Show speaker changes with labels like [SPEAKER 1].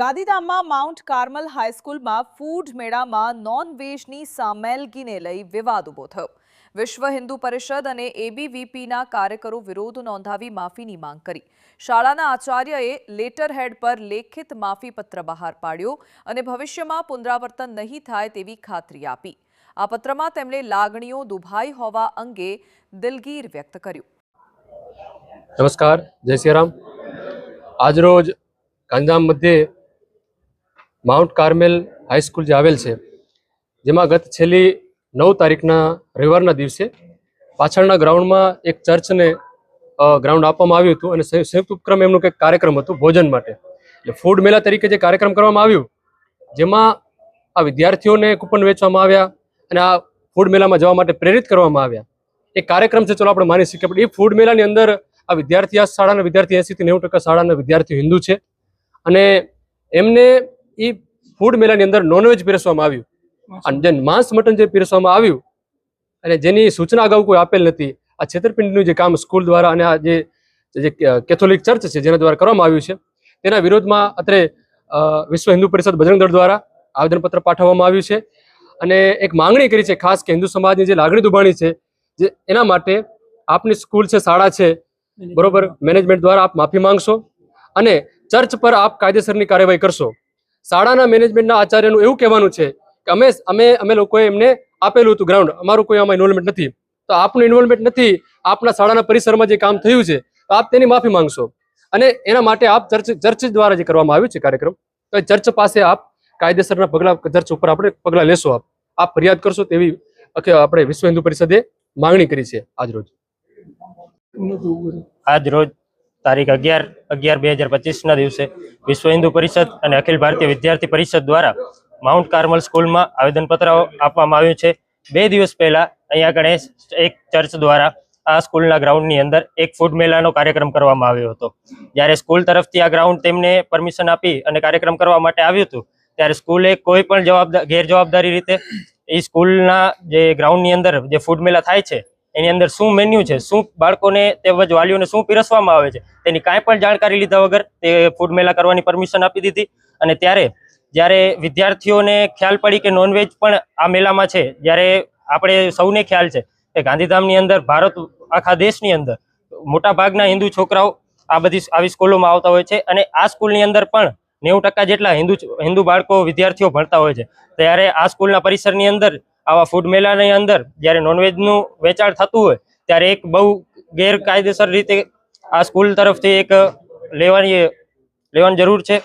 [SPEAKER 1] ગાંધીધામમાં Mount Carmel હાઈસ્કૂલમાં food મેળામાં નોન વેજની સામેલગીને લઈ વિવાદ ઊભો થયો. વિશ્વ હિન્દુ પરિષદ અને એબીવીપીના કાર્યકરો વિરોધ નોંધાવી માફીની માંગ કરી. શાળાના આચાર્યએ લેટર હેડ પર લેખિત માફીપત્ર બહાર પાડ્યો અને ભવિષ્યમાં પુનરાવર્તન નહીં થાય તેવી ખાતરી આપી. આ પત્રમાં તેમણે લાગણીઓ દુભાઈ હોવા અંગે દિલગીર વ્યક્ત કર્યું.
[SPEAKER 2] નમસ્કાર, જય સિયારામ આજરોજ ગાંધીધામ મધ્યે માઉન્ટ કાર્મેલ હાઈસ્કૂલ જે આવેલ છે, જેમાં ગત છેલ્લી નવ તારીખના રવિવારના દિવસે પાછળના ગ્રાઉન્ડમાં એક ચર્ચને ગ્રાઉન્ડ આપવામાં આવ્યું હતું અને સંયુ- સંયુક્ત ઉપક્રમ એમનું કંઈક કાર્યક્રમ હતું, ભોજન માટે. એટલે ફૂડ મેળા તરીકે જે કાર્યક્રમ કરવામાં આવ્યું, જેમાં આ વિદ્યાર્થીઓને કૂપન વેચવામાં આવ્યા અને આ ફૂડ મેળામાં જવા માટે પ્રેરિત કરવામાં આવ્યા. એ કાર્યક્રમ છે, ચલો આપણે માની શકીએ, પણ એ ફૂડ મેળાની અંદર આ વિદ્યાર્થી, આ શાળાના વિદ્યાર્થી એંસીથી નેવું ટકા શાળાના વિદ્યાર્થીઓ હિન્દુ છે. અને એમને એ ફૂડ મેળાની અંદર નોનવેજ પીરસવામાં આવ્યું. અને જે માંસ મટન જે પીરસવામાં આવ્યું અને જેની સૂચના અગાઉ કોઈ આપેલ નથી આ છેતરપિંડીનું જે કામ સ્કૂલ દ્વારા અને આ જે કેથોલિક ચર્ચ છે જેના દ્વારા કરવામાં આવ્યું છે તેના વિરોધમાં અત્રે વિશ્વ હિન્દુ પરિષદ બજરંગ દળ દ્વારા આવેદનપત્ર પાઠવવામાં આવ્યું છે. અને એક માંગણી કરી છે ખાસ કે હિન્દુ સમાજની જે લાગણી દુભાણી છે જે એના માટે આપની સ્કૂલ છે શાળા છે બરોબર મેનેજમેન્ટ દ્વારા આપ માફી માંગશો અને ચર્ચ પર આપ કાયદેસરની કાર્યવાહી કરશો. શાળાના મેનેજમેન્ટના આચાર્યનું એવું કહેવાનું છે કે અમે અમે અમે લોકોએ એમને આપેલું હતું ગ્રાઉન્ડ અમારું કોઈ આમાં ઇન્વોલ્વમેન્ટ નથી. તો આપનું ઇન્વોલ્વમેન્ટ નથી, આપના શાળાના પરિસરમાં જે કામ થયું છે, તો આપ તેની માફી માંગશો. અને એના માટે આપ ચર્ચ ચર્ચ દ્વારા જે કરવામાં આવ્યું છે કાર્યક્રમ, તો ચર્ચ પાસે આપ કાયદેસરના પગલાં ચર્ચ ઉપર આપણે પગલાં લેશો આપ. આપ ફરિયાદ કરશો તેવી આપણે વિશ્વ હિન્દુ પરિષદે માંગણી કરી છે આજરોજ
[SPEAKER 3] આજ રોજ તારીખ અગિયાર અગિયાર બે હજાર પચીસના દિવસે વિશ્વ હિન્દુ પરિષદ અને અખિલ ભારતીય વિદ્યાર્થી પરિષદ દ્વારા માઉન્ટ કાર્મલ સ્કૂલમાં આવેદનપત્ર આપવામાં આવ્યું છે. બે દિવસ પહેલા અહીંયા આગળ એક ચર્ચ દ્વારા આ સ્કૂલના ગ્રાઉન્ડની અંદર એક ફૂડ મેળાનો કાર્યક્રમ કરવામાં આવ્યો હતો. જ્યારે સ્કૂલ તરફથી આ ગ્રાઉન્ડ તેમને પરમિશન આપી અને કાર્યક્રમ કરવા માટે આવ્યું હતું, ત્યારે સ્કૂલે કોઈ પણ જવાબદાર ગેરજવાબદારી રીતે એ સ્કૂલના જે ગ્રાઉન્ડની અંદર જે ફૂડ મેળા થાય છે એની અંદર શું મેન્યુ છે, શું બાળકોને તેમજ વાલીઓને શું પીરસવામાં આવે છે, તેની કાંઈ પણ જાણકારી લીધા વગર તે ફૂડ મેલા કરવાની પરમિશન આપી દીધી. અને ત્યારે જ્યારે વિદ્યાર્થીઓને ખ્યાલ પડી કે નોનવેજ પણ આ મેલામાં છે, જ્યારે આપણે સૌને ખ્યાલ છે કે ગાંધીધામની અંદર, ભારત, આખા દેશની અંદર મોટા ભાગના હિન્દુ છોકરાઓ આ બધી આવી સ્કૂલોમાં આવતા હોય છે અને આ સ્કૂલની અંદર પણ નેવું ટકા જેટલા હિન્દુ હિન્દુ બાળકો વિદ્યાર્થીઓ ભણતા હોય છે. ત્યારે આ સ્કૂલના પરિસરની અંદર આવા ફૂડ મેળાની અંદર જ્યારે નોનવેજનું વેચાણ થતું હોય, ત્યારે એક બહુ ગેરકાયદેસર રીતે આ સ્કૂલ તરફથી એક લેવાની લેવાની જરૂર છે.